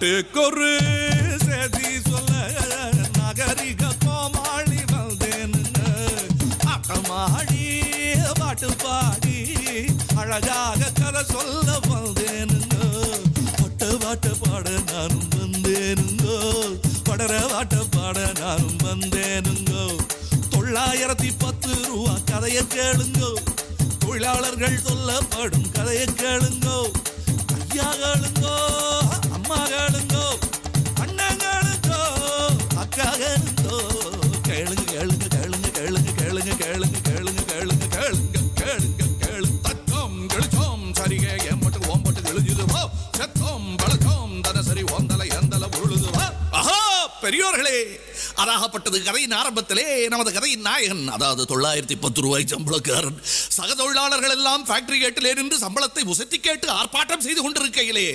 நாட்டுக்கொரு செய்தி சொல்ல நகரிக கோமாளி வந்தேனுங்க ஆட்டமாடி பாட்டு பாடி அழகாக கதை சொல்ல வந்தேனுங்க பட்ட பாட்ட பாட நானும் வந்தேனுங்கோ. படர பாட்ட பாட நானும் வந்தேனுங்கோ. தொள்ளாயிரத்தி பத்து ரூபா கதையை கேளுங்கோ. தொழிலாளர்கள் சொல்லப்படும் கதையை கேளுங்கோ. ஐயா கேளுங்கோ. அம்மா கேளுங்கோ அண்ணன் அக்கா கேளுங்கோ கேளுங்க கேளுங்க கேளுங்க கேளுங்க கேளுங்க கேளுங்க கேளுங்க கேளுங்க கேளுங்க கேளுங்க கேளு தக்கம் கெளிச்சோம் சரிகே ஏம்பட்டு ஓம்பட்டு எழுதியது செத்தோம் பழக்கம் தனசரி ஓந்தலை எந்தலை உருளுது வா ஆஹா பெரியோர்களே அதாகப்பட்டது கதையின் ஆரம்பத்திலே நமது கதையின் நாயகன் அதாவது தொள்ளாயிரத்தி பத்து ரூபாய் சம்பளக்காரன். சக தொழிலாளர்கள் எல்லாம் ஃபேக்டரி கேட்டிலே நின்று சம்பளத்தை உசத்தி கேட்டு ஆர்ப்பாட்டம் செய்து கொண்டிருக்கையிலே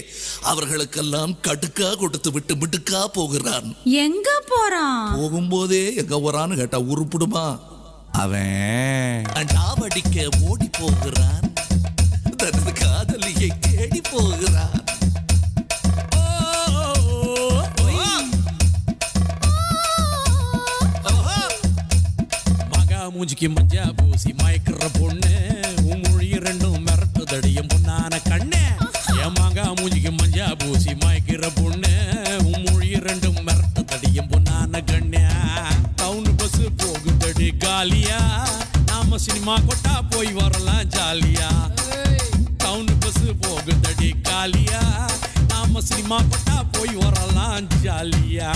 அவர்களுக்கெல்லாம் கடுக்கா கொடுத்து விட்டு மிடுக்கா போகிறான். எங்க போறான்? போகும்போதே எங்க போறான்னு கேட்டா உருப்பிடுமா? அவன் டாவடிக்க ஓடி போகிறான். பூசி மயக்கிற பொண்ணு உமொழி மொழி ரெண்டும் மிரட்டுதடியும் பொண்ணான கண்ணு. என் மூஞ்சிக்கு மஞ்சா பூசி மயக்கிற பொண்ணு உமொழி மொழி ரெண்டும் மிரட்டுதடியும் பொண்ணான கண்ணு. டவுன் பஸ் போகுதடி காலியா? நாம சினிமா கொட்டா போய் வரலாம் ஜாலியா? டவுன் பஸ் போகுதடி காலியா? நாம சினிமா கொட்டா போய் வரலாம் ஜாலியா?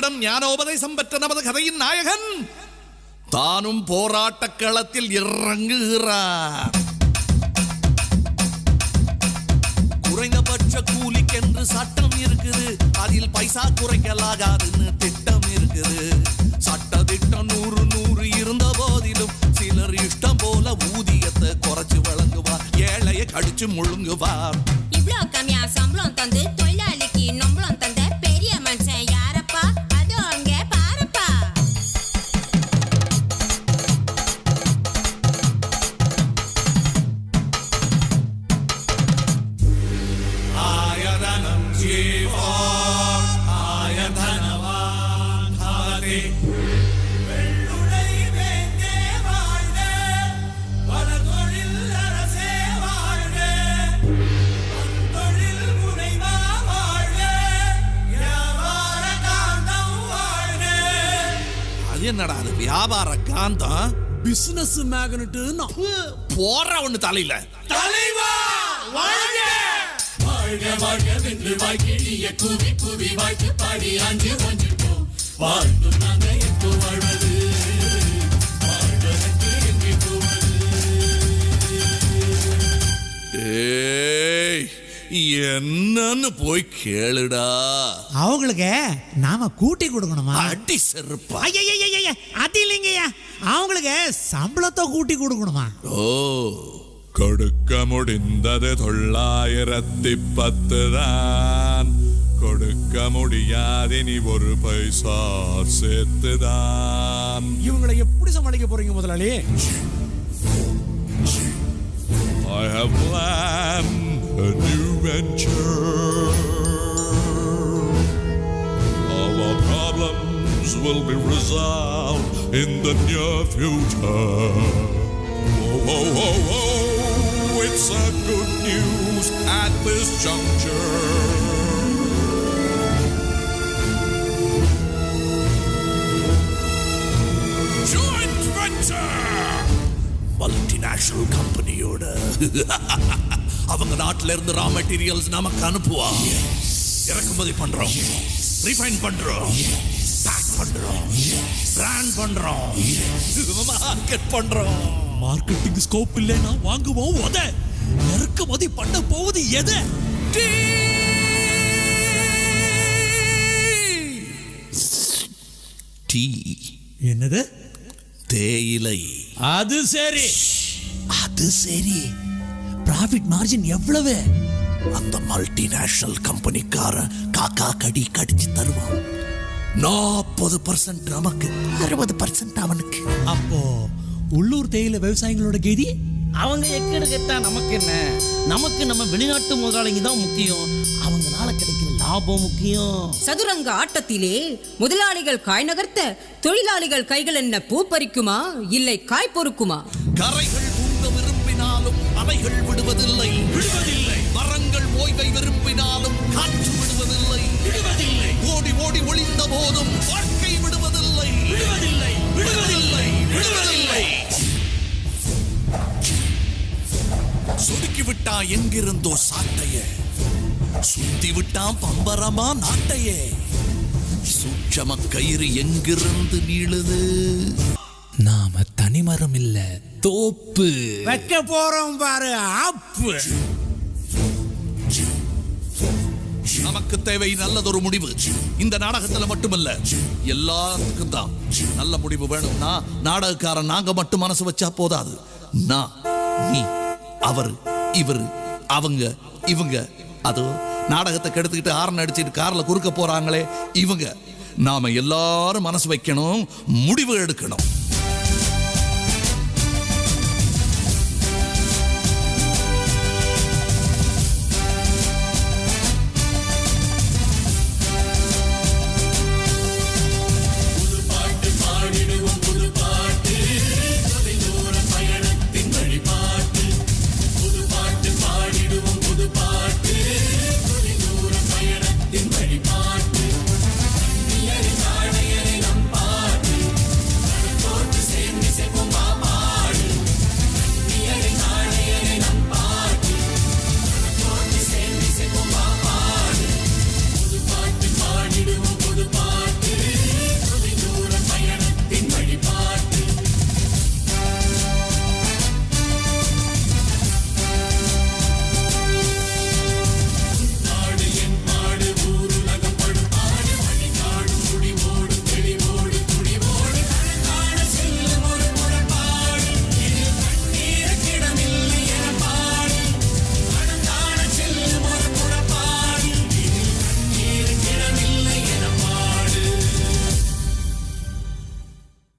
காதலியிடம் ஞானோபதேசம் பெற்ற நமது கதையின் நாயகன் தானும் போராட்டக் களத்தில் இறங்குகிறார். குறைந்தபட்ச கூலிக்கென்று சட்டம் இருக்குது. அதில் பைசா குறைக்கலாகாதுன்னு திட்டம் இருக்குது. சட்ட திட்டம் நூறு நூறு இருந்த போதிலும் சிலர் இஷ்டம் போல ஊதியத்தை குறைச்சு வழங்குவார். ஏழையை கடிச்சு முழுங்குவார். இவ்ளோ கம்மியா சம்பளம் தந்து தொழிலாளிக்கு நம்பளம் வியாபார காந்தம் பிசினஸ் மேக்னட்டு போற ஒண்ணு தலையில. தலைவா வாழ்க! வாழ்க வாழ்க வென்று வாழ்கிழிய குவி குவி வாழ்த்து பாடி அஞ்சு ஒன்றிப்போம் வாழ்ந்து நாங்க எப்போ வாழ்வது. என்னன்னு போய் கேளுடா. அவங்களுக்கு நாம கூட்டி கொடுக்கணுமா? அடி செருப்பா. ஐயய்யய்யய்ய, அது இல்லைங்கய்யா. அவங்களுக்கு சம்பளத்தை கூட்டி கொடுக்கணுமா? ஓ. கொடுக்க முடிந்தது தொள்ளாயிரத்தி பத்து தான் கொடுக்க முடியாதினி ஒரு பைசா சேர்த்துதான். இவங்களை எப்படி சமாளிக்க போறீங்க முதலாளி? I have planned a new venture. Our problems will be resolved in the near future. Oh oh oh oh! it's a good news at this juncture. Joint venture! Multinational company order. அவங்க நாட்டில இருந்து raw materials நமக்கு அனுப்புவாங்க. இறக்குமதி பண்றோம். Refine பண்றோம். Back பண்றோம். Brand பண்றோம். மார்க்கெட் பண்றோம். மார்க்கெட்டிங் ஸ்கோப் இல்லைன்னா வாங்குவோம் உத இறக்குமதி பண்ண போவது எது? டீ என்னது? தேயிலை. அது சரி. அது சரி. ப்ராஃபிட் மார்ஜின் எவ்வளவு? அந்த மல்டிநேஷனல் கம்பெனிக்காரன் காக்கா கடி கடிச்சு தருவான். நாற்பது பர்சன்ட் நமக்கு அறுபது பர்சன்ட் அவனுக்கு. அப்போ உள்ளூர் தேயிலை விவசாயிகளோட கெதி? அவங்க எக்கடு கேட்டா நமக்கு என்ன? நமக்கு நம்ம வெளிநாட்டு முதலாளிங்க தான் முக்கியம். அவங்களால கிடைக்கிற லாபம் முக்கியம். சதுரங்க ஆட்டத்திலே முதலாளிகள் காய் நகர்த்த தொழிலாளிகள் கைகள் என்ன பூ பறிக்குமா? இல்லை காய் பொறுக்குமா? கரைகள் விரும்பினாலும் அலைகள் விடுவதில்லை. விடுவதில்லை. மரங்கள் ஓய்வை விரும்பினாலும் காற்று விடுவதில்லை. விடுவதில்லை. ஓடி ஓடி ஒளிந்த போதும் வாழ்க்கை விடுவதில்லை. விடுவதில்லை. விடுவதில்லை. விடுவதில்லை. சொடுக்கி விட்டா எங்கிருந்தோ சாட்டைய? சுத்தி விட்டான் பம்பரமா நாட்டையே? சூட்சம கயிறு எங்கிருந்து நீளுது? நாம தனிமரம் இல்ல தோப்பு. வைக்க போறோம் பாரு ஆப்பு. நமக்கு தேவை நல்லதொரு முடிவு. இந்த நாடகத்துல மட்டுமல்ல எல்லாத்துக்கும் தான். நல்ல முடிவு வேணும்னா நாடகக்காரன் நாங்க மட்டும் மனசு வச்சா போதாது. நான் நீ அவர் இவர் அவங்க இவங்க. அது நாடகத்தை கெடுத்துக்கிட்டு ஹார்ன் அடிச்சிட்டு கார்ல குறுக்க போறாங்களே இவங்க. நாம எல்லாரும் மனசு வைக்கணும் முடிவு எடுக்கணும்.